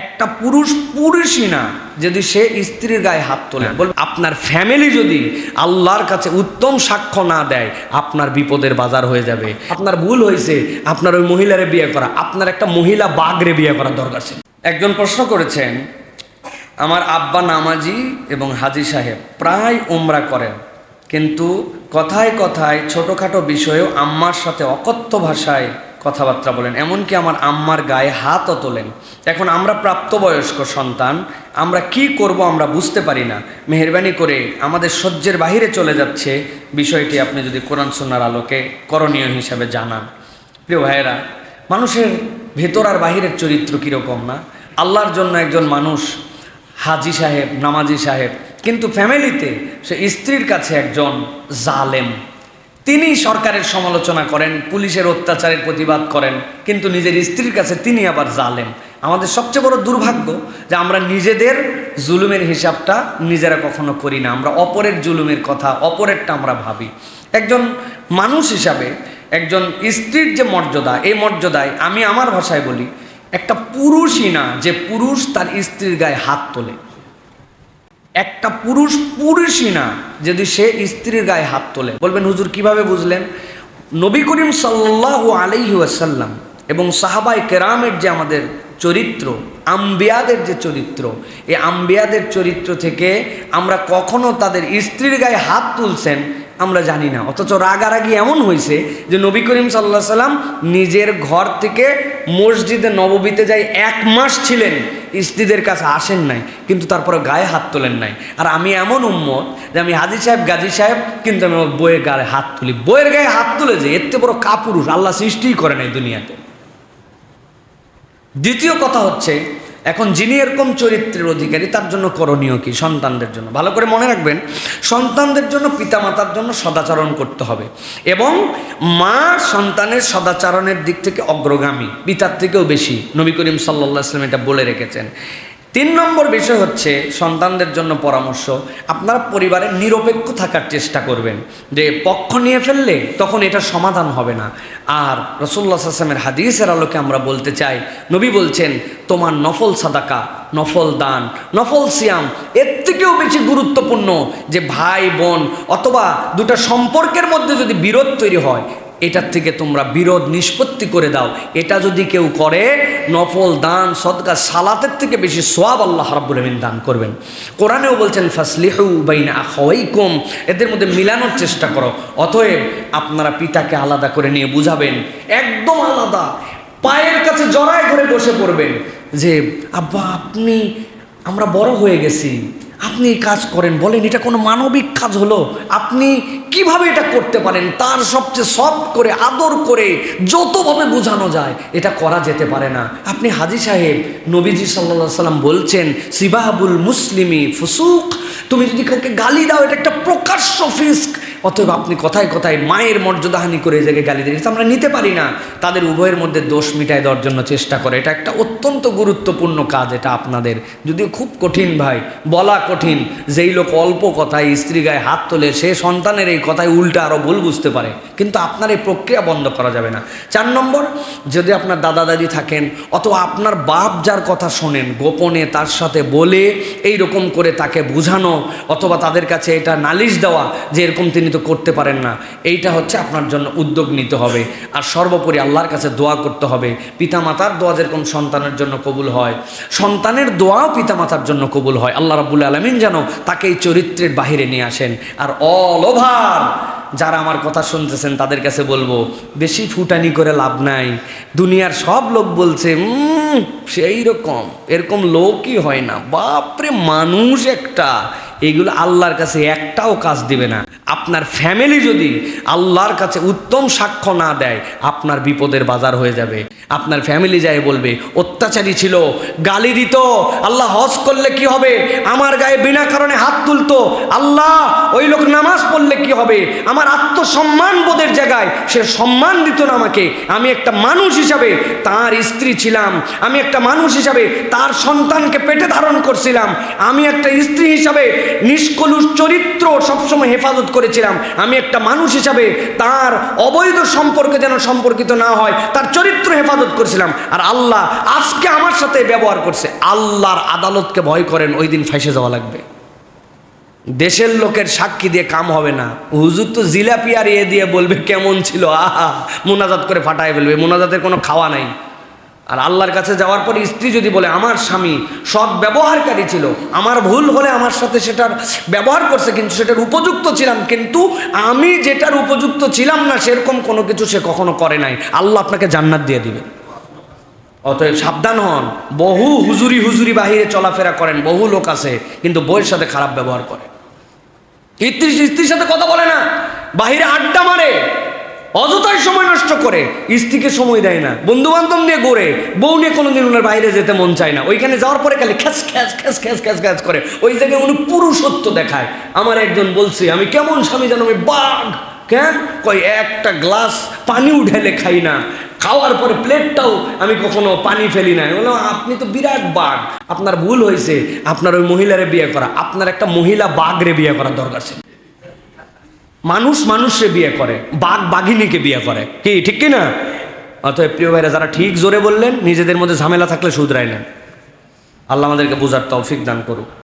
একটা পুরুষ পুরুষই না, যদি সে স্ত্রীর গায়ে হাত তোলে। বল, আপনার ফ্যামিলি যদি আল্লাহর কাছে উত্তম সাক্ষ্য না দেয়, আপনার বিপদের বাজার হয়ে যাবে। আপনার ভুল হয়েছে, আপনার ওই মহিলারে বিয়ে করা, আপনার একটা মহিলা বাঘরে বিয়ে করার দরকার ছিল। একজন প্রশ্ন করেছেন, আমার আব্বা নামাজি এবং হাজি সাহেব প্রায় উমরা করেন, কিন্তু কথায় কথায় ছোটোখাটো বিষয়েও আম্মার সাথে অকথ্য ভাষায় কথাবার্তা বলেন, এমনকি আমার আম্মার গায়ে হাতও তোলেন। এখন আমরা প্রাপ্তবয়স্ক সন্তান, আমরা কি করব আমরা বুঝতে পারি না। মেহরবানি করে আমাদের সহ্যের বাহিরে চলে যাচ্ছে। বিষয়টি আপনি যদি কোরআন সুন্নার আলোকে করণীয় হিসাবে জানান। প্রিয় ভাইয়েরা, মানুষের ভেতর আর বাহিরের চরিত্র কীরকম না? আল্লাহর জন্য একজন মানুষ, হাজি সাহেব, নামাজি সাহেব, কিন্তু ফ্যামিলিতে সে স্ত্রীর কাছে একজন জালেম। তিনি সরকারের সমালোচনা করেন, পুলিশের অত্যাচারের প্রতিবাদ করেন, কিন্তু নিজের স্ত্রীর কাছে তিনি আবার জালেম। আমাদের সবচেয়ে বড় দুর্ভাগ্য যে আমরা নিজেদের জুলুমের হিসাবটা নিজেরা কখনো করি না। আমরা অপরের জুলুমের কথা, অপরেরটা আমরা ভাবি। একজন মানুষ হিসাবে একজন স্ত্রীর যে মর্যাদা, এই মর্যাদায় আমি আমার ভাষায় বলি, একটা পুরুষই না, যে পুরুষ তার স্ত্রীর গায়ে হাত তোলে। একটা পুরুষ পুরুষই না, যদি সে স্ত্রীর গায়ে হাত তোলে। বলবেন, হুজুর, কীভাবে বুঝলেন? নবী করিম সাল্লাহ আলাইহি ওয়াসাল্লাম এবং সাহাবাই কেরামের যে আমাদের চরিত্র, আম্বিয়াদের যে চরিত্র, এই আম্বিয়াদের চরিত্র থেকে আমরা কখনো তাদের স্ত্রীর গায়ে হাত তুলছেন, আমরা জানি না। অথচ রাগারাগি এমন হয়েছে যে নবী করিম সাল্লাহ সাল্লাম নিজের ঘর থেকে মসজিদে নববীতে যাই এক মাস ছিলেন স্ত্রীদের কাছে আসেন নাই, কিন্তু তারপরে গায়ে হাত তোলেন নাই। আর আমি এমন উম্মত যে আমি হাজি সাহেব, গাজী সাহেব, কিন্তু আমি আমার বইয়ের গায়ে হাত তুলি। বইয়ের গায়ে হাত তুলে যে এতে বড় কাপুরুষ আল্লাহ সৃষ্টিই করে নাই দুনিয়াতে। দ্বিতীয় কথা হচ্ছে এখন যিনি এরকম চরিত্রের অধিকারী, তার জন্য করণীয় কি? সন্তানদের জন্য। ভালো করে মনে রাখবেন, সন্তানদের জন্য পিতামাতার জন্য সদাচরণ করতে হবে এবং মা সন্তানের সদাচরণের দিক থেকে অগ্রগামী, পিতার থেকেও বেশি। নবী করিম আসলাম এটা বলে রেখেছেন। তিন নম্বর বিষয় হচ্ছে সন্তানদের জন্য পরামর্শ। আপনারা পরিবারের নিরপেক্ষ থাকার চেষ্টা করবেন। যে পক্ষ নিয়ে ফেললে তখন এটা সমাধান হবে না। আর রসুল্লা আসলামের হাদিসের আলোকে আমরা বলতে চাই, নবী বলছেন, তোমার নফল সাদাকা, নফল দান, নফল সিয়াম, এর থেকেও বেশি গুরুত্বপূর্ণ যে ভাই, বোন অথবা দুটো সম্পর্কের মধ্যে যদি বিরোধ তৈরি হয় এটার থেকে তোমরা বিরোধ নিষ্পত্তি করে দাও। এটা যদি কেউ করে, নফল দান, সদকা, সালাতের থেকে বেশি সোয়াব আল্লাহ রাব্বুল আমিন দান করবেন। কোরআনেও বলছেন, ফাসলিহু বাইনা আখাওয়াইকুম। এদের মধ্যে মিলানোর চেষ্টা করো। অতএব আপনারা পিতাকে আলাদা করে নিয়ে বুঝাবেন। একদম আলাদা। পায়ের কাছে জড়ায় ধরে বসে পড়বেন যে, আব্বা, আপনি, আমরা বড় হয়ে গেছি। আপনি এই কাজ করেন, বলেন, এটা কোনো মানবিক কাজ হলো। আপনি কীভাবে এটা করতে পারেন? তার সবচেয়ে সব করে, আদর করে, যতভাবে বোঝানো যায়, এটা করা যেতে পারে না। আপনি হাজি সাহেব, নবীজি সাল্লা সাল্লাম বলছেন সিবাহাবুল মুসলিমি ফুসুক। তুমি যদি কাউকে গালি দাও, এটা একটা প্রকাশ্য ফিস্ক। অতএব আপনি কথায় কথায় মায়ের মর্যাদাহানি করে জায়গায় গালি দিয়েছে আমরা নিতে পারি না। তাদের উভয়ের মধ্যে দোষ মিটায় দেওয়ার জন্য চেষ্টা করে। এটা একটা অত্যন্ত গুরুত্বপূর্ণ কাজ এটা আপনাদের। যদিও খুব কঠিন ভাই, বলা কঠিন। যেই লোক অল্প কথায় স্ত্রী গায়ে হাত তোলে, সে সন্তানের এই কথায় উল্টা আরও ভুল বুঝতে পারে। কিন্তু আপনার এই প্রক্রিয়া বন্ধ করা যাবে না। চার নম্বর, যদি আপনার দাদা দাদি থাকেন, অথবা আপনার বাপ যার কথা শোনেন, গোপনে তার সাথে বলে এই রকম করে তাকে বোঝানো, অথবা তাদের কাছে এটা নালিশ দেওয়া যে এরকম তিনি তো করতে পারেন না। এইটা হচ্ছে আপনার জন্য উদ্যোগ নিতে হবে। আর সর্বোপরি আল্লাহর কাছে দোয়া করতে হবে। পিতামাতার দোয়া যেরকম সন্তানের জন্য কবুল হয় সন্তানের দোয়াও পিতামাতার জন্য কবুল হয়। আল্লাহ রাবুল আলমিন যেন তাকে এই চরিত্রের বাহিরে নিয়ে আসেন। আর অল ওভার যারা আমার কথা শুনতেছেন তাদের কাছে বলব বেশি ফুটানি করে লাভ নাই। দুনিয়ার সব লোক বলছে "উম, সেই রকম এরকম লোকই হয় না। বাপরে মানুষ একটা। এগুলো আল্লাহর কাছে একটাও কাজ দিবে না। আপনার ফ্যামিলি যদি আল্লাহর কাছে উত্তম সাক্ষ্য না দেয়, আপনার বিপদের বাজার হয়ে যাবে। আপনার ফ্যামিলি যায় বলবে, অত্যাচারী ছিল, গালি দিত, আল্লাহ হজ করলে কি হবে? আমার গায়ে বিনা কারণে হাত তুলতো, আল্লাহ ওই লোক নামাজ পড়লে কি হবে? আমার আত্মসম্মান বোধের জায়গায় সে সম্মান দিত না আমাকে। আমি একটা মানুষ হিসাবে তার স্ত্রী ছিলাম, আমি একটা মানুষ হিসাবে তার সন্তানকে পেটে ধারণ করছিলাম, আমি একটা স্ত্রী হিসাবে নিষ্কলুষ চরিত্র সবসময় হেফাজত করেছিলাম, আমি একটা মানুষ হিসাবে তার অবৈধ সম্পর্কে যেন সম্পর্কিত না হয়, তার চরিত্র হেফাজত করেছিলাম, আর আল্লাহ আজকে আমার সাথে ব্যবহার করছে, আল্লাহর আদালতকে ভয় করেন, ওই দিন ফাঁসে যাওয়া লাগবে। দেশের লোকের সাক্ষী দিয়ে কাম হবে না। হুজুর তো জিলাপি আর এ দিয়ে বলবে কেমন ছিল, আহা, মোনাজাত করে ফাটায় বলবে মোনাজাতের কোনো খাওয়া নাই। আর আল্লাহর কাছে যাওয়ার পর স্ত্রী যদি বলে, আমার স্বামী সৎ ব্যবহারকারী ছিল, আমার ভুল হলে আমার সাথে সেটার ব্যবহার করছে, কিন্তু সেটার উপযুক্ত ছিলাম, কিন্তু আমি যেটার উপযুক্ত ছিলাম না, সেরকম কোনো কিছু সে কখনো করে নাই। আল্লাহ আপনাকে জান্নাত দিয়ে দিবে। অতএব সাবধান হন। বহু হুজুরি হুজুরি বাহিরে চলাফেরা করেন, বহু লোক আছে, কিন্তু বইয়ের সাথে খারাপ ব্যবহার করে। স্ত্রী স্ত্রীর সাথে কথা বলে না। বাহিরে আড্ডা মারে। অযথাই সময় নষ্ট করে। স্ত্রীকে সময় দেয় না। বন্ধু বান্ধব নিয়ে গড়ে বউ নিয়ে কোনোদিন ওনার বাইরে যেতে মন চায় না। ওইখানে যাওয়ার পরে খালি খ্যাস খ্যাস খ্যাস খ্যাস খ্যাস খ্যাস করে। ওই জায়গায় উনি পুরুষত্ব দেখায়। আমার একজন বলছে, আমি কেমন স্বামী যেন আমি বাঘ। কেন? কই একটা গ্লাস পানিও ঢেলে খাই না। খাওয়ার পরে প্লেটটাও আমি কখনো পানি ফেলি না। বললাম, আপনি তো বিরাট বাঘ। আপনার ভুল হয়েছে। আপনার ওই মহিলারে বিয়ে করা। আপনার একটা মহিলা বাঘরে বিয়ে করার দরকার ছিল। মানুষ মানুষে বিয়ে করে, বাঘ বাঘিনীকে বিয়ে করে। কি, ঠিক কি না অতএব প্রিয় ভাইরা, যারা ঠিক জোরে বললেন, নিজেদের মধ্যে ঝামেলা থাকলে শুধরাই নেন। আল্লাহ আমাদেরকে বোঝার তৌফিক দান করুক।